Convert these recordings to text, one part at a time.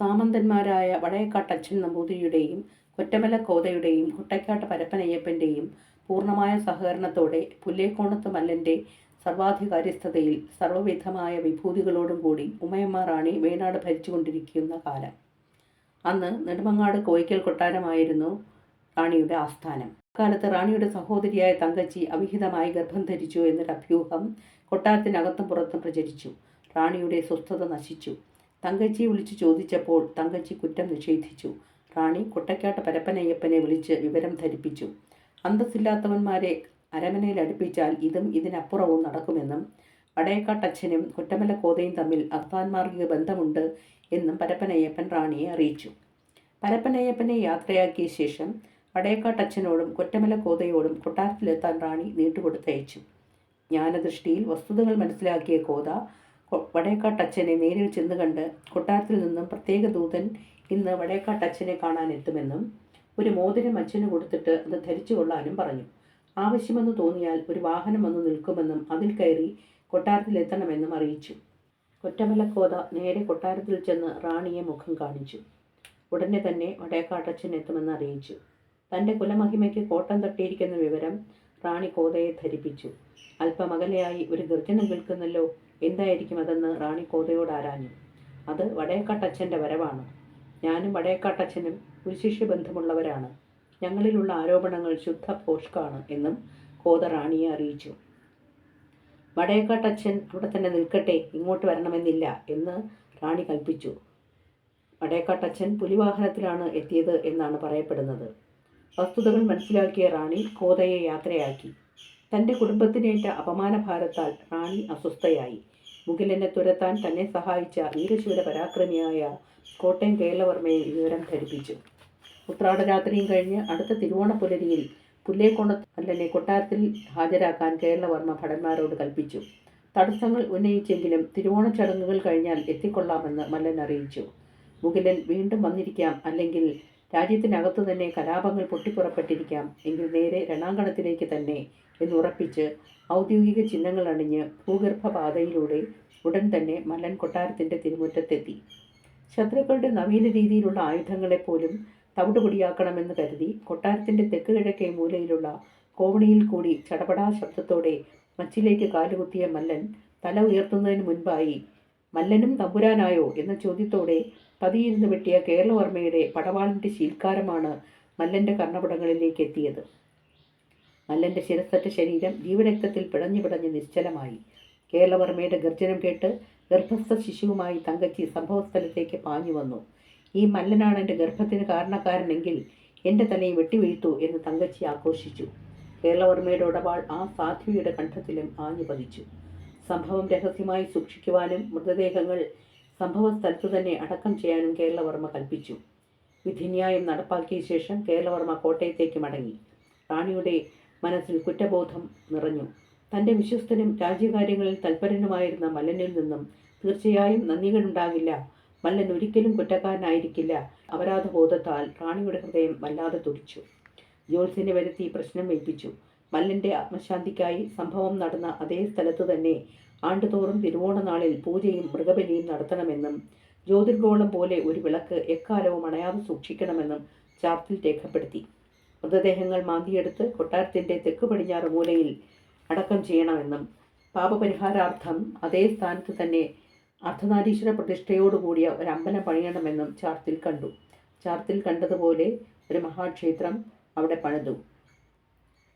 സാമന്തന്മാരായ വടയക്കാട്ടച്ഛൻ നമ്പൂതിരിയുടെയും കൊറ്റമല കോതയുടെയും കുട്ടക്കാട്ട് പരപ്പനയ്യപ്പന്റെയും പൂർണമായ സഹകരണത്തോടെ പുല്ലേക്കോണത്ത് മല്ലന്റെ സർവാധികാര്യസ്ഥതയിൽ സർവവിധമായ വിഭൂതികളോടും കൂടി ഉമയമ്മ റാണി വേണാട് ഭരിച്ചുകൊണ്ടിരിക്കുന്ന കാലം. അന്ന് നെടുമങ്ങാട് കോയിക്കൽ കൊട്ടാരമായിരുന്നു റാണിയുടെ ആസ്ഥാനം. കാലത്ത് റാണിയുടെ സഹോദരിയായ തങ്കച്ചി അവിഹിതമായി ഗർഭം ധരിച്ചു എന്നൊരു അഭ്യൂഹം കൊട്ടാരത്തിനകത്തും പുറത്തും പ്രചരിച്ചു. റാണിയുടെ സ്വസ്ഥത നശിച്ചു. തങ്കച്ചിയെ വിളിച്ചു ചോദിച്ചപ്പോൾ തങ്കച്ചി കുറ്റം നിഷേധിച്ചു. റാണി കൊട്ടക്കാട്ട് പരപ്പനയ്യപ്പനെ വിളിച്ച് വിവരം ധരിപ്പിച്ചു. അന്തസ്സില്ലാത്തവന്മാരെ അരമനയിൽ അടുപ്പിച്ചാൽ ഇതും ഇതിനപ്പുറവും നടക്കുമെന്നും വടയക്കാട്ടച്ഛനും കുറ്റമല കോതയും തമ്മിൽ അർത്താൻമാർഗിക ബന്ധമുണ്ട് എന്നും പരപ്പനയ്യപ്പൻ റാണിയെ അറിയിച്ചു. പരപ്പനയ്യപ്പനെ യാത്രയാക്കിയ ശേഷം വടയക്കാട്ടച്ഛനോടും കൊറ്റമല കോതയോടും കൊട്ടാരത്തിലെത്താൻ റാണി നീട്ടുകൊടുത്തയച്ചു. ജ്ഞാനദൃഷ്ടിയിൽ വസ്തുതകൾ മനസ്സിലാക്കിയ കോത വടയക്കാട്ടച്ഛനെ നേരിൽ ചെന്ന് കണ്ട് കൊട്ടാരത്തിൽ നിന്നും പ്രത്യേക ദൂതൻ ഇന്ന് വടയക്കാട്ടച്ഛനെ കാണാൻ എത്തുമെന്നും ഒരു മോതിരം അച്ഛന് കൊടുത്തിട്ട് അത് ധരിച്ചു കൊള്ളാനും പറഞ്ഞു. ആവശ്യമെന്ന് തോന്നിയാൽ ഒരു വാഹനം വന്നു നിൽക്കുമെന്നും അതിൽ കയറി കൊട്ടാരത്തിലെത്തണമെന്നും അറിയിച്ചു. കൊറ്റമലക്കോത നേരെ കൊട്ടാരത്തിൽ ചെന്ന് റാണിയെ മുഖം കാണിച്ചു. ഉടനെ തന്നെ വടയക്കാട്ടച്ഛൻ എത്തുമെന്ന് അറിയിച്ചു. തന്റെ കുലമഹിമയ്ക്ക് കോട്ടം തട്ടിയിരിക്കുന്ന വിവരം റാണി കോതയെ ധരിപ്പിച്ചു. അല്പമകലെയായി ഒരു ഗർജനം കേൾക്കുന്നല്ലോ എന്തായിരിക്കും അതെന്ന് റാണി കോതയോട് ആരാഞ്ഞു. അത് വടയക്കാട്ടച്ഛന്റെ വരവാണ്. ഞാനും വടയക്കാട്ടച്ഛനും ഒരു ശിഷ്യബന്ധമുള്ളവരാണ് ഞങ്ങളിലുള്ള ആരോപണങ്ങൾ ശുദ്ധ ഭോഷ്കാണ് എന്നും കോത റാണിയെ അറിയിച്ചു. വടയക്കാട്ടച്ഛൻ അവിടെ തന്നെ നിൽക്കട്ടെ ഇങ്ങോട്ട് വരണമെന്നില്ല എന്ന് റാണി കൽപ്പിച്ചു. വടയക്കാട്ടച്ഛൻ പുലിവാഹനത്തിലാണ് എത്തിയത് എന്നാണ് പറയപ്പെടുന്നത്. വസ്തുതകൾ മനസ്സിലാക്കിയ റാണി കോതയെ യാത്രയാക്കി. തന്റെ കുടുംബത്തിനേറ്റ അപമാനഭാരത്താൽ റാണി അസ്വസ്ഥയായി. മുകിലനെ തുരത്താൻ തന്നെ സഹായിച്ച വീരശൂര പരാക്രമിയായ കോട്ടയം കേരളവർമ്മയെ വിവരം ധരിപ്പിച്ചു. ഉത്രാടരാത്രിയും കഴിഞ്ഞ് അടുത്ത തിരുവോണ പുലരിയിൽ പുല്ലേക്കോണത്ത് അല്ലനെ കൊട്ടാരത്തിൽ ഹാജരാക്കാൻ കേരളവർമ്മ ഭടന്മാരോട് കൽപ്പിച്ചു. തടസ്സങ്ങൾ ഉന്നയിച്ചെങ്കിലും തിരുവോണ ചടങ്ങുകൾ കഴിഞ്ഞാൽ എത്തിക്കൊള്ളാമെന്ന് മല്ലൻ അറിയിച്ചു. മുകിലൻ വീണ്ടും വന്നിരിക്കാം അല്ലെങ്കിൽ രാജ്യത്തിനകത്തു തന്നെ കലാപങ്ങൾ പൊട്ടിപ്പുറപ്പെട്ടിരിക്കാം. എങ്കിൽ നേരെ രണാങ്കണത്തിലേക്ക് തന്നെ എന്നുറപ്പിച്ച് ഔദ്യോഗിക ചിഹ്നങ്ങൾ അണിഞ്ഞ് ഭൂഗർഭപാതയിലൂടെ ഉടൻ തന്നെ മലൻ കൊട്ടാരത്തിന്റെ തിരുമുറ്റത്തെത്തി. ശത്രുക്കളുടെ നവീന രീതിയിലുള്ള ആയുധങ്ങളെപ്പോലും തവിടുപൊടിയാക്കണമെന്ന് കരുതി കൊട്ടാരത്തിന്റെ തെക്ക് കിഴക്കേ മൂലയിലുള്ള കോവണിയിൽ കൂടി ചടപടാ ശബ്ദത്തോടെ മച്ചിലേക്ക് കാലുകുത്തിയ മല്ലൻ തല ഉയർത്തുന്നതിന് മുൻപായി മല്ലനും തമ്പുരാനായോ എന്ന ചോദ്യത്തോടെ പതിയിരുന്ന് വെട്ടിയ കേരളവർമ്മയുടെ പടവാളിന്റെ ശീൽക്കാരമാണ് മല്ലന്റെ കർണപടങ്ങളിലേക്ക് എത്തിയത്. മല്ലന്റെ ശിരസറ്റ ശരീരം ജീവരക്തത്തിൽ പിടഞ്ഞു പിടഞ്ഞ് നിശ്ചലമായി. കേരളവർമ്മയുടെ ഗർജനം കേട്ട് ഗർഭസ്ഥ ശിശുവുമായി തങ്കച്ചി സംഭവസ്ഥലത്തേക്ക് പാഞ്ഞു വന്നു. ഈ മല്ലനാണ് എന്റെ ഗർഭത്തിന് കാരണക്കാരനെങ്കിൽ എന്റെ തലയെ വെട്ടിവീഴ്ത്തു എന്ന് തങ്കച്ചി ആഘോഷിച്ചു. കേരളവർമ്മയുടെ ഉടപാൾ ആ സാധ്വിയുടെ കണ്ഠത്തിലും ആഞ്ഞു പതിച്ചു. സംഭവം രഹസ്യമായി സൂക്ഷിക്കുവാനും മൃതദേഹങ്ങൾ സംഭവ തന്നെ അടക്കം ചെയ്യാനും കേരളവർമ്മ കൽപ്പിച്ചു. വിധിന്യായം നടപ്പാക്കിയ ശേഷം കേരളവർമ്മ കോട്ടയത്തേക്ക് മടങ്ങി. റാണിയുടെ മനസ്സിൽ കുറ്റബോധം നിറഞ്ഞു. തന്റെ വിശ്വസ്തനും രാജ്യകാര്യങ്ങളിൽ തൽപരനുമായിരുന്ന മല്ലനിൽ നിന്നും തീർച്ചയായും നന്ദികളുണ്ടാകില്ല. മല്ലൻ ഒരിക്കലും കുറ്റക്കാരനായിരിക്കില്ല. അപരാധബോധത്താൽ റാണിയുടെ ഹൃദയം വല്ലാതെ തുടിച്ചു. ജോത്സ്യനെ വരുത്തി പ്രശ്നം ഏൽപ്പിച്ചു. മല്ലന്റെ ആത്മശാന്തിക്കായി സംഭവം നടന്ന അതേ സ്ഥലത്തു തന്നെ ആണ്ടുതോറും തിരുവോണനാളിൽ പൂജയും മൃഗബലിയും നടത്തണമെന്നും ജ്യോതിർഗോളം പോലെ ഒരു വിളക്ക് എക്കാലവും അണയാതെ സൂക്ഷിക്കണമെന്നും ചാർത്തിൽ രേഖപ്പെടുത്തി. മൃതദേഹങ്ങൾ മാന്തിയെടുത്ത് കൊട്ടാരത്തിന്റെ തെക്ക് പടിഞ്ഞാറ് മൂലയിൽ അടക്കം ചെയ്യണമെന്നും പാപപരിഹാരാർത്ഥം അതേ സ്ഥാനത്ത് തന്നെ അർദ്ധനാരീശ്വര പ്രതിഷ്ഠയോടുകൂടിയ ഒരു അമ്പലം പണിയണമെന്നും ചാർത്തിൽ കണ്ടു. ചാർത്തിൽ കണ്ടതുപോലെ ഒരു മഹാക്ഷേത്രം അവിടെ പണിതു.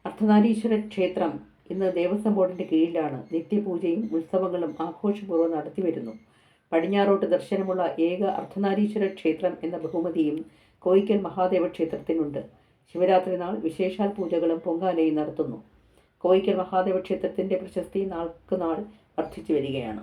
അർദ്ധനാരീശ്വര ക്ഷേത്രം ഇന്ന് ദേവസ്വം ബോർഡിന്റെ കീഴിലാണ്. നിത്യപൂജയും ഉത്സവങ്ങളും ആഘോഷപൂർവം നടത്തിവരുന്നു. പടിഞ്ഞാറോട്ട് ദർശനമുള്ള ഏക അർദ്ധനാരീശ്വര ക്ഷേത്രം എന്ന ബഹുമതിയും കോയിക്കൽ മഹാദേവ ക്ഷേത്രത്തിനുണ്ട്. ശിവരാത്രി നാൾ വിശേഷാൽ പൂജകളും പൊങ്കാലയും നടത്തുന്നു. കോയിക്കൽ മഹാദേവ ക്ഷേത്രത്തിന്റെ പ്രശസ്തി നാൾക്ക് നാൾ വർദ്ധിച്ചു വരികയാണ്